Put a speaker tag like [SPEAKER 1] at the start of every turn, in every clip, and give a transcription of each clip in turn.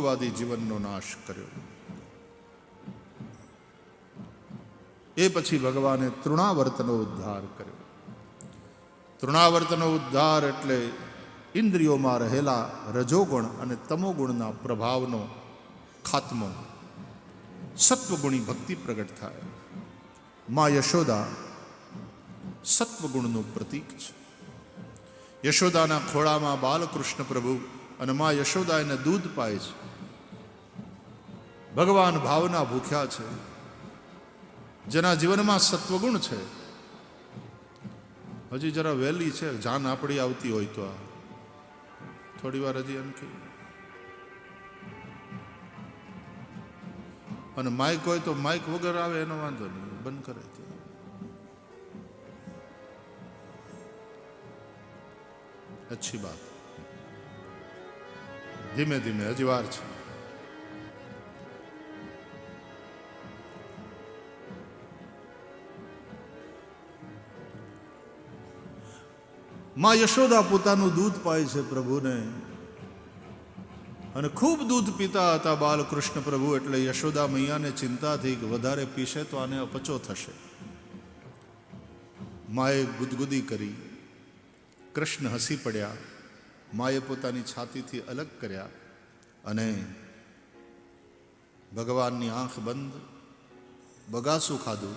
[SPEAKER 1] ભોગવાદી જીવનનો નાશ કર્યો. એ પછી ભગવાને તૃણાવર્તનો ઉદ્ધાર કર્યો. તૃણાવર્તનો ઉદ્ધાર એટલે ઇન્દ્રિયોમાં રહેલા રજોગુણ અને તમોગુણના પ્રભાવનો ખાત્મો. સત્વગુણી ભક્તિ પ્રગટ થાય. માં યશોદા સત્વગુણનું પ્રતીક છે. યશોદાના ખોળામાં બાલકૃષ્ણ પ્રભુ અને માં યશોદા એને દૂધ પાય છે. ભગવાન ભાવના ભૂખ્યા છે. જેના જીવનમાં સત્વગુણ છે. હજી જરા વહેલી છે, જાન આપણી આવતી હોય તો આ. થોડી વાર હજી એમ કે અને માઇક હોય તો માઇક વગર આવે, એનો વાંધો નહીં, બંધ કરે છે અચ્છી બાત ધીમે ધીમે, હજી વાર છે. માં યશોદા પોતાનું દૂધ પાય છે પ્રભુને. અને ખૂબ દૂધ પીતા હતા બાલકૃષ્ણ પ્રભુ એટલે યશોદા મૈયાને ચિંતા થઈ કે વધારે પીશે તો આને અપચો થશે. માએ ગુદગુદી કરી. કૃષ્ણ હસી પડ્યા. માએ પોતાની છાતીથી અલગ કર્યા અને ભગવાનની આંખ બંધ, બગાસું ખાધું.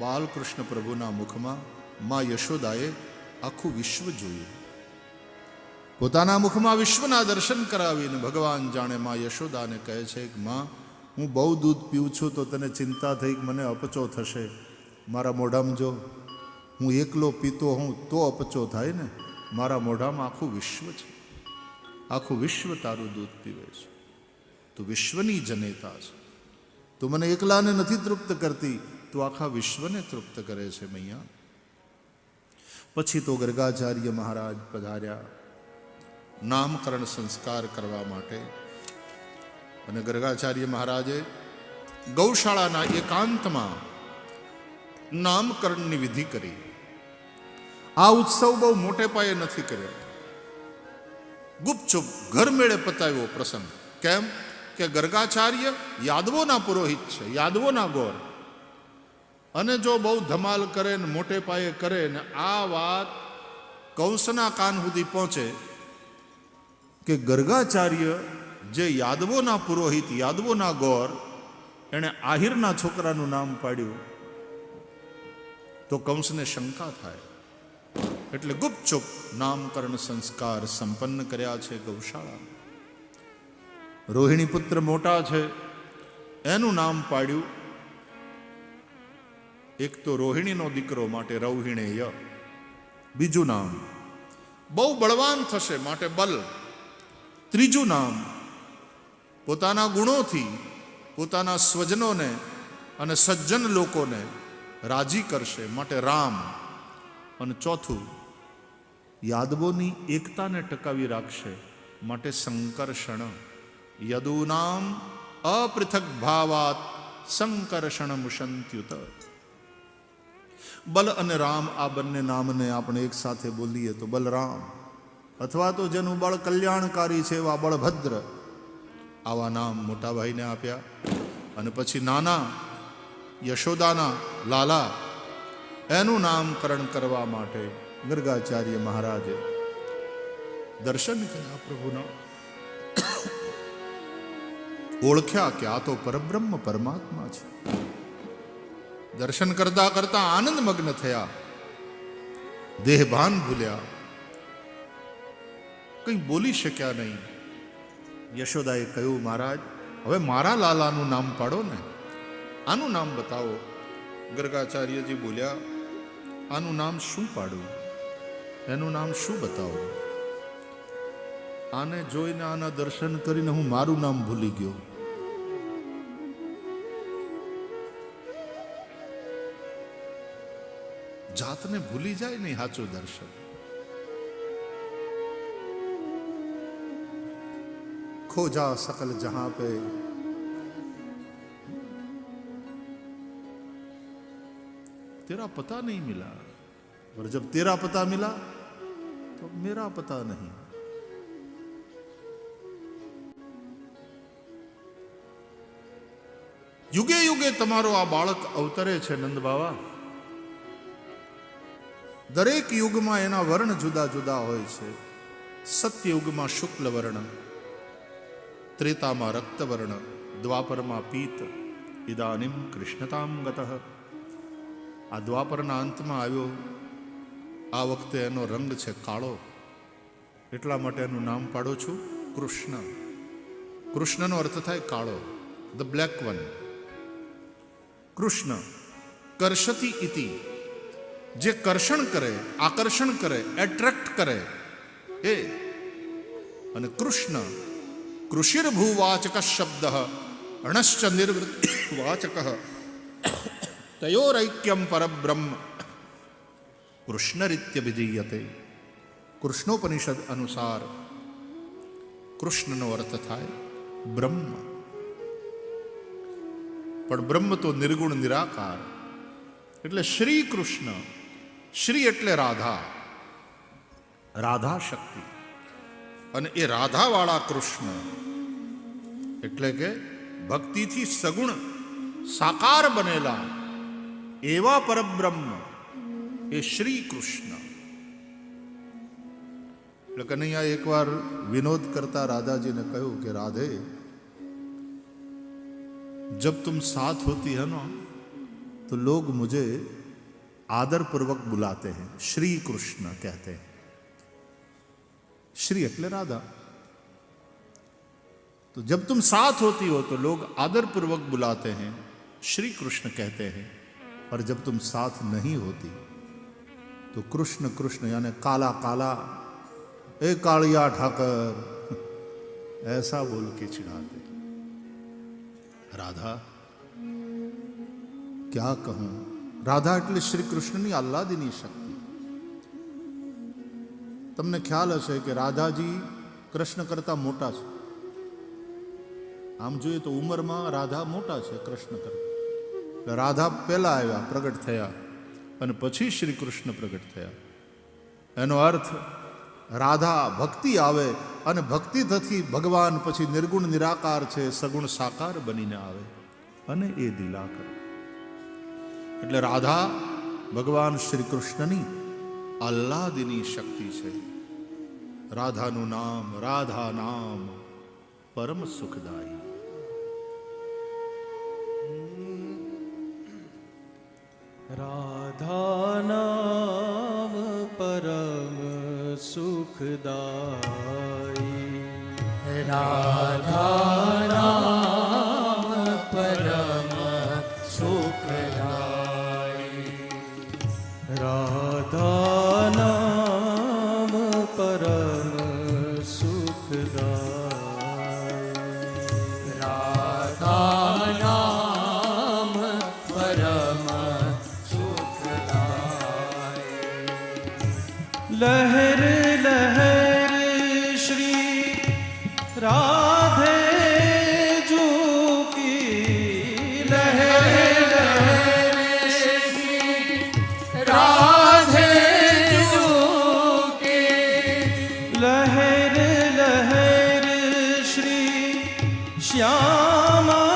[SPEAKER 1] બાલકૃષ્ણ પ્રભુના મુખમાં મા યશોદાએ આખું વિશ્વ જોયું. પોતાના મુખમાં વિશ્વના દર્શન કરાવીને ભગવાન જાણે માં યશોદાને કહે છે કે, માં, હું બહુ દૂધ પીઉં છું તો તને ચિંતા થઈ કે મને અપચો થશે. મારા મોઢામાં જો હું એકલો પીતો હોઉં તો અપચો થાય ને? મારા મોઢામાં આખું વિશ્વ છે. આખું વિશ્વ તારું દૂધ પીવે છે. તું વિશ્વની જનેતા છે. તું મને એકલાને નથી તૃપ્ત કરતી. તું આખા વિશ્વને તૃપ્ત કરે છે, મૈયા. પછી તો ગર્ગાચાર્ય મહારાજ પધાર્યા. નામકરણ સંસ્કાર કરવા માટે. અને ગર્ગાચાર્ય મહારાજે ગૌશાળાના એકાંતમાં નામકરણની વિધિ કરી. આ ઉત્સવ બહુ મોટે પાયે નથી કર્યો. ગુપચુપ ઘર મેળે પતાવ્યો પ્રસંગ. કેમ? કે ગર્ગાચાર્ય યાદવોના પુરોહિત છે, યાદવોના ગોર. અને જો બહુ ધમાલ કરે ને મોટે પાયે કરે ને આ વાત કંસના કાન સુધી પહોંચે કે ગર્ગાચાર્ય જે યાદવોના પુરોહિત, યાદવોના ગોર, એણે આહિરના છોકરાનું નામ પાડ્યું, તો કંસને શંકા થાય. એટલે ગુપચુપ નામકરણ સંસ્કાર સંપન્ન કર્યા છે ગૌશાળા. રોહિણી પુત્ર મોટા છે, એનું નામ પાડ્યું એક તો રોહિણીનો દીકરો માટે રૌહિણેય, બીજું નામ બહુ બળવાન થશે માટે બલ. ત્રીજું નામ પોતાના ગુણોથી, પોતાના સ્વજનોને અને સજ્જન લોકોને રાજી કરશે માટે રામ. અને ચોથું, યાદવોની એકતાને ટકાવી રાખશે માટે સંકર્ષણ યદુનામ અપૃથક ભાવાત સંકર્ષણ મુશંત્યુત. બલ અને રામ આ બંને નામને આપણે એક સાથે બોલીએ તો બલરામ. અથવા તો જેનું બળ કલ્યાણકારી છે એવા બળભદ્ર. આવા નામ મોટાભાઈને આપ્યા. અને પછી નાના, યશોદાના, લાલા, એનું નામકરણ કરવા માટે ગર્ગાચાર્ય મહારાજે દર્શન કર્યા પ્રભુના. ઓળખ્યા કે આ તો પરબ્રહ્મ પરમાત્મા છે. દર્શન કરતા કરતા આનંદ મગ્ન થયા. દેહભાન ભૂલ્યા. કંઈ બોલી શક્યા નહીં. યશોદાએ કહ્યું, મહારાજ, હવે મારા લાલાનું નામ પાડો ને. આનું નામ બતાવો. ગર્ગાચાર્યજી બોલ્યા, આનું નામ શું પાડવું એનું નામ શું બતાવો? આને જોઈને આના દર્શન કરીને હું મારું નામ ભૂલી ગયો. જાતને ભૂલી જાય નહીં સાચું દર્શન खोजा सकल जहां पे तेरा पता नहीं मिला और जब तेरा पता मिला तो मेरा पता नहीं યુગે યુગે તમારો આ બાળક અવતરે છે નંદ બાવા દરેક યુગમાં એના વર્ણ જુદા જુદા હોય છે. સત્યયુગમાં શુક્લ વર્ણ ત્રેતામાં રક્તવર્ણ દ્વાપરમાં પીત, ઇદાનીમ કૃષ્ણતામ ગત. આ દ્વાપરના અંતમાં આવ્યો. આ વખતે એનો રંગ છે કાળો. એટલા માટે એનું નામ પાડો છું કૃષ્ણ. કૃષ્ણનો અર્થ થાય કાળો, ધ બ્લેક વન. કૃષ્ણ કરશતી ઇતિ. જે કર્ષણ કરે, આકર્ષણ કરે એટ્રેક્ટ કરે, એ. અને કૃષ્ણ, કૃષિર્ભૂવાચક શબ્દ, અણશ્ચ નિર્વૃત્તિ વાચક તયોરૈક્યમ પરબ્રહ્મ. કૃષ્ણરીત્યભિધીયતે કૃષ્ણોપનિષદ અનુસાર કૃષ્ણનો અર્થ થાય બ્રહ્મ. પણ બ્રહ્મ તો નિર્ગુણ નિરાકાર. એટલે શ્રી કૃષ્ણ શ્રી એટલે રાધા. રાધા શક્તિ અને એ રાધાવાળા કૃષ્ણ. એટલે કે ભક્તિથી સગુણ સાકાર બનેલા એવા પરબ્રહ્મ એ શ્રી કૃષ્ણ. એટલે કનૈયા એકવાર વિનોદ કરતા રાધાજીને કહ્યું કે રાધે જબ તુમ સાથ હોતી હે નો તો લોગ મુજે आदरपूर्वक बुलाते हैं। श्री कृष्ण कहते हैं। श्री अटले राधा तो जब तुम साथ होती हो तो लोग आदरपूर्वक बुलाते हैं। श्री कृष्ण कहते हैं और जब तुम साथ नहीं होती तो कृष्ण कृष्ण यानी काला काला, ए कालिया ठाकर, ऐसा बोल के चिढ़ाते राधा, क्या कहूँ? રાધા એટલે શ્રી કૃષ્ણની આહ્લાદીની શક્તિ. તમને ખ્યાલ હશે કે રાધાજી કૃષ્ણ કરતા મોટા છે. આમ જોઈએ તો ઉંમરમાં રાધા મોટા છે કૃષ્ણ કરતા. રાધા પહેલા આવ્યા, પ્રગટ થયા અને પછી શ્રી કૃષ્ણ પ્રગટ થયા. એનો અર્થ, રાધા ભક્તિ આવે અને ભક્તિ થકી ભગવાન પછી નિર્ગુણ નિરાકાર છે, સગુણ સાકાર બનીને આવે અને એ લીલા કરે એટલે રાધા ભગવાન શ્રી કૃષ્ણની આહ્લાદિની શક્તિ છે. રાધાનું નામ રાધા નામ પરમ સુખદાયી.
[SPEAKER 2] રાધા નામ પરમ સુખદાયી. રાધા જુકી લહેર લહેર શ્રી રાધે જુકી લહેર લહેર શ્રી શ્યામ